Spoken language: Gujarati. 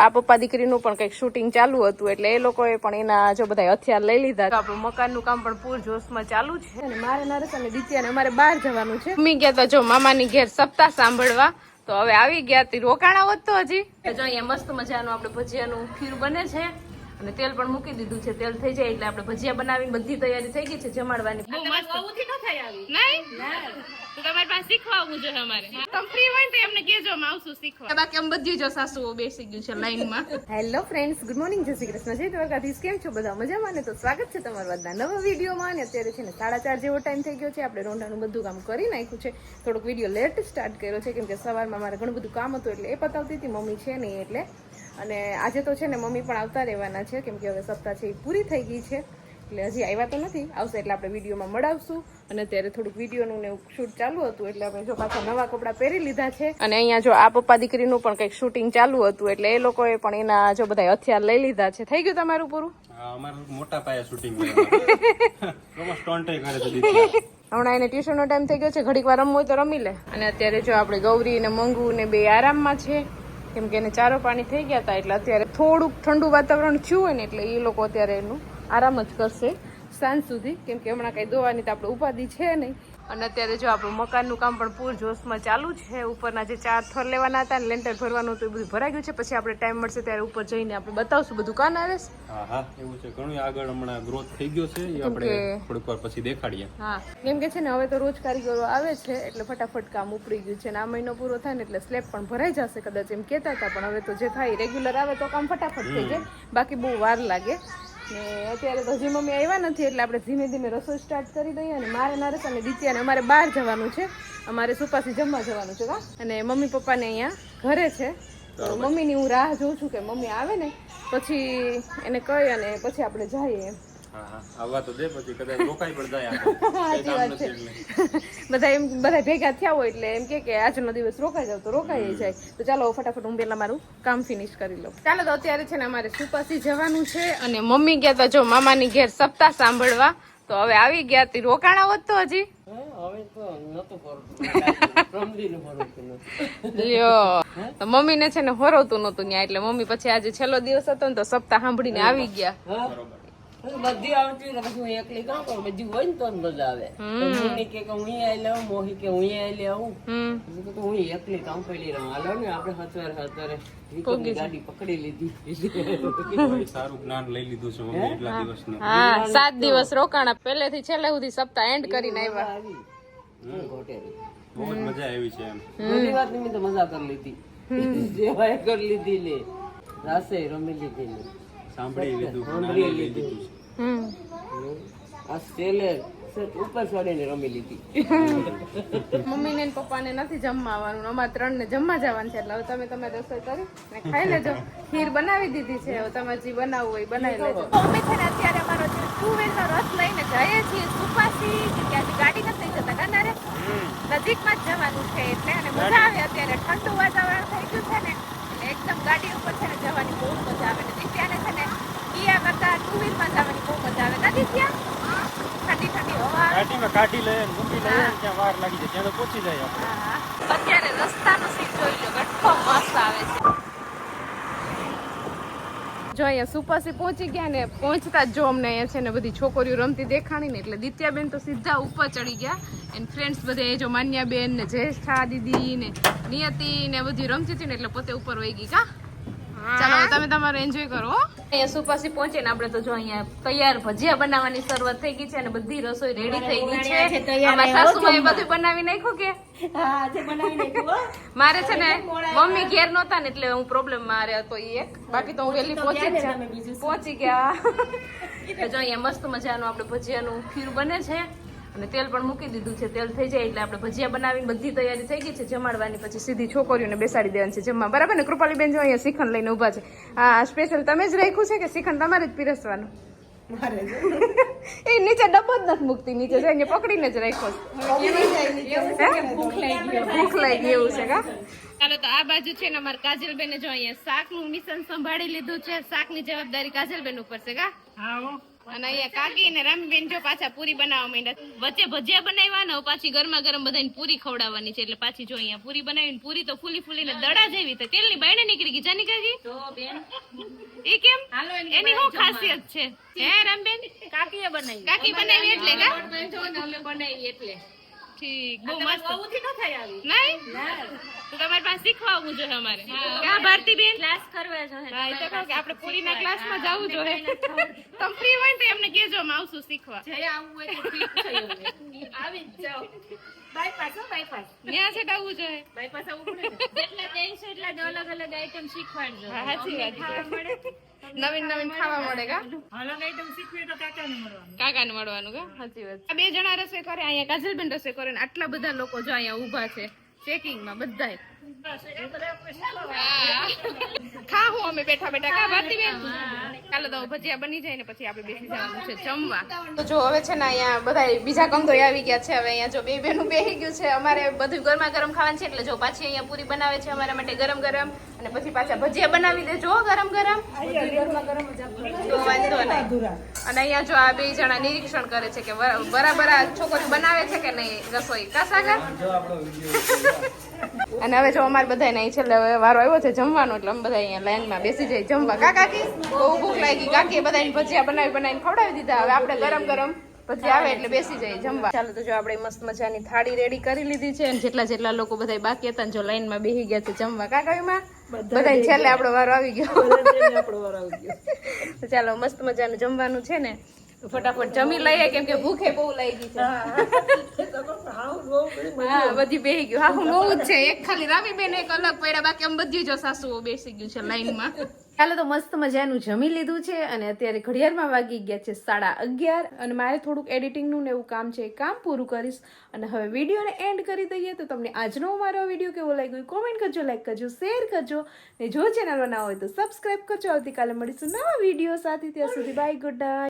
આ પપ્પા દીકરીનું પણ કંઈક શૂટિંગ ચાલુ હતું એટલે એ લોકોએ પણ એના જો બધા હથિયાર લઈ લીધા આપણું મકાનનું કામ પણ પૂર જોશમાં ચાલુ છે. અને મારે નરેશ અને દિત્યાને અમારે બહાર જવાનું છે. મમ્મી ગયા તો જો મામાની ઘેર સપ્તાહ સાંભળવા. તો હવે આવી ગયા તી રોકાણા હોત તો હજી જો અહીંયા મસ્ત મજાનું આપણે ભજીયાનું ખીર બને છે. અને તેલ પણ મૂકી દીધું છે. તેલ થઈ જાય એટલે આપણે ભજીયા બનાવીને બધી તૈયારી થઈ ગઈ છે જમાડવાની. બહુ મસ્ત. નહીં? તો તમારી પાસે શીખવાવું છે અમારે. તમે ફ્રી હોય તો એમને કહેજો અમે આવશું શીખવા. બાકી અમે બધી જો સાસુઓ બેસી ગયું છે લાઈનમાં. હેલો ફ્રેન્ડ્સ ગુડ મોર્નિંગ જય શ્રી કૃષ્ણ. જય દ્વારકાધીશ. કેમ છો બધા? મજામાં ને? તો સ્વાગત છે તમારા બધા નવા વિડીયોમાં. અને અત્યારે છે ને સાડા ચાર જેવો ટાઈમ થઈ ગયો છે. આપણે રોંડાનું બધું કામ કરી નાખ્યું છે. થોડોક વીડિયો લેટ સ્ટાર્ટ કર્યો છે. કેમ કે સવારમાં મારે ઘણું બધું કામ હતું એટલે એ પતાવતી હતી. મમ્મી છે નહીં એટલે અને આજે તો છે ને મમ્મી પણ આવતા રહેવાના છે કેમ કે હવે સપ્તાહ છે એ પૂરી થઈ ગઈ છે. એટલે હજી આવ્યા તો નથી આવશે એટલે આપણે વિડીયોમાં મળાવશું. અને અત્યારે થોડુંક વિડીયોનું ને શૂટ ચાલુ હતું એટલે આપણે જો પાછા નવા કપડાં પહેરી લીધા છે. અને અહીંયા જો આ પપ્પા દીકરીનું પણ કંઈક શૂટિંગ ચાલુ હતું એટલે એ લોકોએ પણ એના જો બધા હથિયાર લઈ લીધા છે. થઈ ગયું તમારું પૂરું? મોટા પાયે શૂટિંગ. હમણાં એને ટ્યુશનનો ટાઈમ થઈ ગયો છે ઘડીક વાર રમવું હોય તો રમી લે. અને અત્યારે જો આપણે ગૌરી ને મંગુ ને બે આરામમાં છે. કેમ કે એને ચારો પાણી થઈ ગયા હતા એટલે અત્યારે થોડુંક ઠંડુ વાતાવરણ થયું હોય ને એટલે એ લોકો અત્યારે એનું આરામ જ કરશે સાંજ સુધી. કેમ કે હમણાં કંઈ દોવાની તો આપણે ઉપાધિ છે નહીં. અને અત્યારે જો આપણું મકાનનું કામ પણ પૂર જોશમાં ચાલુ છે ઉપરના જે ચાર થર લેવાના હતા ને લેન્ટર ભરવાનું હતું એ બધું ભરાઈ ગયું છે પછી આપણે ટાઈમ મળશે ત્યારે ઉપર જઈને આપણે બતાવશું બધું કાન આવે હા હા એવું છે. ઘણું આગળ હમણાં ગ્રોથ થઈ ગયો છે એ આપણે થોડીક વાર પછી દેખાડીએ. હા કેમ કે છે ને હવે તો રોજ કારીગરો આવે છે એટલે ફટાફટ કામ ઉપડી ગયું છે અને આ મહિનો પૂરો થાય ને એટલે સ્લેબ પણ ભરાઈ જશે કદાચ એમ કહેતા હતા પણ હવે તો જે થાય રેગ્યુલર આવે તો કામ ફટાફટ થઈ જાય. બાકી બહુ વાર લાગે. ને અત્યારે તો હજી મમ્મી આવ્યા નથી એટલે આપણે ધીમે ધીમે રસોઈ સ્ટાર્ટ કરી દઈએ અને મારે નરેશ અને દિત્યાને અમારે બહાર જવાનું છે. અમારે સુપાસી જમવા જવાનું છે કા અને મમ્મી પપ્પાને અહીંયા ઘરે છે. મમ્મીની હું રાહ જોઉં છું કે મમ્મી આવે ને પછી એને કહી અને પછી આપણે જઈએ એમ. બધા એમ બધા ભેગા થયા હોય એટલે એમ કે કે આજનો દિવસ રોકાઈ જાવ તો રોકાઈ જાય. તો ચાલો ફટાફટ હું પેલા મારું કામ ફિનિશ કરી લઉં. ચાલો તો અત્યારે છે ને અમારે સુપાસી જવાનું છે અને મમ્મી ગયા તા જો મામાની ઘેર સપ્તાહ સાંભળવા. તો હવે આવી ગયા તી. રોકાણા હોત તો હજી? મમ્મી ને છે ને હોરવતું નતું ત્યાં એટલે મમ્મી પછી આજે છેલ્લો દિવસ હતો ને તો સપ્તાહ સાંભળીને આવી ગયા. બધી આવતી ને પછી હું એકલી કામ કરું બધી હોય ને તો મજા આવે. મમ્મી કે કે હું આઈ લઉં મોહી કે હું આઈ આવું તો હું એકલી કામ કરી રહું. હાલો ને આપણે હતવારે હતવારે ગાડી પકડી લીધી. સારું જ્ઞાન લઈ લીધું છે મમ્મી એટલા દિવસ હા સાત દિવસ રોકાણા. પહેલેથી છેલ્લે સુધી સપ્તાહ એન્ડ કરીને આવ્યા. બહુ મજા આવી છે એમ. બધી વાતની મેં તો મજા કરી લીધી. જેવાય કરી લીધી લે. રાસે રમી લીધી લે. સાંભળી લીધું સાંભળી લીધું. આ સ્ટેલે ઉપર ચડીને રમી લીધી. મમ્મી ને પપ્પાને નથી જમવા આવવાનું. અમારે ત્રણ ને જમવા જવાનું છે એટલે હવે તમે તમે રસોઈ કરી ને ખાઈ લેજો. ખીર બનાવી દીધી છે હવે તમારે જે બનાવવું હોય એ બનાવી લેજો. મમ્મી છે ને અત્યારે અમારો ટુ વ્હીલ નો રસ લઈને જઈએ છીએ સુપાસી ત્યાંથી ગાડી નથી જતા કાનારે નજીકમાં જ જવાનું છે એટલે અને મજા આવે અત્યારે ઠંડુ વાતાવરણ થઈ ગયું છે ને એટલે એકદમ ગાડી ઉપર છે ને જવાની બહુ મજા આવે ને દિત્યાને છે ને કિયા કરતા ટુ વ્હીલમાં જવાની બહુ મજા આવે. ના દિત્યા ઠંડી ઠંડી હવા ગાડીમાં કાઢી લઈએ ને લઈએ ત્યાં વાર લાગી જાય. ત્યાં તો પહોંચી જાય આપણે. અત્યારે રસ્તાનો સીન જોઈ લો કેટલો મસ્ત આવે છે. જો અહીંયા સુપાસી પહોંચી ગયા ને પહોંચતા જ જો અમને અહીંયા છે ને બધી છોકરીઓ રમતી દેખાણી ને એટલે દિત્યાબેન તો સીધા ઉપર ચડી ગયા. એન્ડ ફ્રેન્ડ્સ બધે જો માન્યાબેન ને જયેષ્ઠા દીદી ને નિયતિ ને બધી રમતી હતી ને એટલે પોતે ઉપર વહી ગઈ કા? ચાલો તમે તમારો એન્જોય કરો અહીંયા સુપાસી પહોંચે ને આપણે તો જો અહીંયા તૈયાર ભજીયા બનાવવાની શરૂઆત થઈ ગઈ છે અને બધી રસોઈ રેડી થઈ ગઈ છે. અમારા સાસુમાએ બધું બનાવી નાખ્યું કે? મારે છે ને મમ્મી ઘેર નહોતા ને એટલે હું પ્રોબ્લેમ મારે હતો ઈ એક. બાકી તો હું વહેલી પહોંચી જ પહોંચી ગયા. તો જો અહીંયા મસ્ત મજાનું આપણે ભજીયાનું ખીર બને છે. અને તેલ પણ મૂકી દીધું છે. તેલ થઈ જાય એટલે આપણે ભજીયા બનાવીને બધી તૈયારી થઈ ગઈ છે. જમાડવાની પછી સીધી છોકરીઓને બેસાડી દેવાની છે જમવા. બરાબર ને? કૃપાલી બેન જો અહીંયા શ્રીખંડ લઈને ઊભા છે. હા સ્પેશિયલ તમે જ રાખ્યું છે કે શ્રીખંડ તમારે જ પીરસવાનું? એ નીચે ડબ્બો જ નથી મૂકતી નીચે જઈને પકડીને જ રાખ્યો ભૂખ લાગી ગઈ. એવું છે કા? ચાલો તો આ બાજુ છે ને અમારે કાજલબેને જો અહીંયા શાકનું મિશન સંભાળી લીધું છે. શાકની જવાબદારી કાજલબેન ઉપર છે કા? અને અહીંયા કાકી ને રામીબેન જો પાછા પૂરી બનાવવા માંડ્યા. વચ્ચે ભજીયા બનાવ્યા ને પાછી ગરમા ગરમ બધાને પૂરી ખવડાવવાની છે. એટલે પાછી જો અહીંયા પૂરી બનાવીને પૂરી તો ફૂલી ફૂલીને દડા જેવી તો તેલની બાયણે નીકળી ગઈ. જાની કાકી? એ કેમ? એની શું ખાસિયત છે? હે રામબેન? કાકીએ બનાવી. કાકી બનાવી એટલે કા? અમે બનાવી એટલે. ઠીક બહુ મસ્ત. બહુથી ન થાય આવી? નહીં? તો તમારી પાસે શીખવા આવવું જોઈએ અમારે. કા ભારતીબેન? ક્લાસ કરવા જો હા એ તો કહું કે આપણે પૂરીના ક્લાસમાં જવું જોઈએ. અમે આવશું શીખવા. જય આવું હોય તો ઠીક છે આવી જ જાઓ. બાયપાસ હો બાયપાસ ન્યા છે આવું જોઈએ બાયપાસ આવું પડે ને. જેટલા ટેન્સ એટલા અલગ અલગ આઈટમ શીખવાડજો. હા, સાચી વાત છે. નવીન નવીન ખાવા મળે. કા? અલગ આઈટમ શીખવી તો કાકાને મળવાનું. કાકાને મળવાનું કા? સાચી વાત. આ બે જણા રસોઈ કરે અહીંયા કાજલબેન રસોઈ કરે ને આટલા બધા લોકો જો અહીંયા ઊભા છે. ચેકિંગમાં બધાય. ખા હું. અમે બેઠા બેઠા. કા ભારતીબેન ચાલો તો ભજીયા બની જાય ને પછી આપણે બેસી જવાનું છે જમવા. તો જો હવે છે ને અહીંયા બધા બીજા કંદોય આવી ગયા છે. હવે અહીંયા જો બે બેનું બેસી ગયું છે. અમારે બધું ગરમા ગરમ ખાવાનું છે એટલે જો પાછી અહીંયા પૂરી બનાવે છે અમારા માટે ગરમ ગરમ અને પછી પાછા ભજીયા બનાવી દેજો હો, ગરમ ગરમ તો વાંધો નહીં. અને અહીંયા જો આ બે જણા નિરીક્ષણ કરે છે કે બરાબર આ છોકરી બનાવે છે કે નહીં રસોઈ? કા સાગર? અને હવે જો અમારે બધા નહીં છેલ્લે હવે વારો આવ્યો છે જમવાનો એટલે અમે બધા અહીંયા લાઈનમાં બેસી જઈએ જમવા. કાકા કાકી બહુ ભૂખ લાગી. કાકી બધાને ભજીયા બનાવી બનાવીને ખવડાવી દીધા. હવે આપણે ગરમ ગરમ પછી આવે એટલે બેસી જાય જમવા. ચાલો તો જો આપણે મસ્ત મજાની થાળી રેડી કરી લીધી છે. અને જેટલા જેટલા લોકો બધા બાકી હતા જો લાઈનમાં બેસી ગયા છે જમવા. કા કઈમાં બધા છેલ્લે આપણો વારો આવી ગયો. તો ચાલો મસ્ત મજાનું જમવાનું છે ને. ફટાફટ જમી લઈએ કેમ કે ભૂખે બહુ લાગી છે. હા બધી બેસી ગયું. હા હું નવું જ છે. એક ખાલી રામી બેન એક અલગ પડ્યા. બાકી આમ બધી જો સાસુઓ બેસી ગયું છે લાઈનમાં. ચાલો તો મસ્ત મજાનું જમી લીધું છે અને અત્યારે ઘડિયાળમાં વાગી ગયા છે સાડા અગિયાર. અને મારે થોડુંક એડિટિંગનું ને એવું કામ છે એ કામ પૂરું કરીશ. અને હવે વિડીયોને એન્ડ કરી દઈએ તો તમને આજનો મારો વીડિયો કેવો લાગ્યો કોમેન્ટ કરજો લાઈક કરજો શેર કરજો. ને જો ચેનલ બનાવો હોય તો સબસ્ક્રાઈબ કરજો. આવતીકાલે મળીશું નવા વીડિયો સાથે. ત્યાં સુધી બાય ગુડ નાઇટ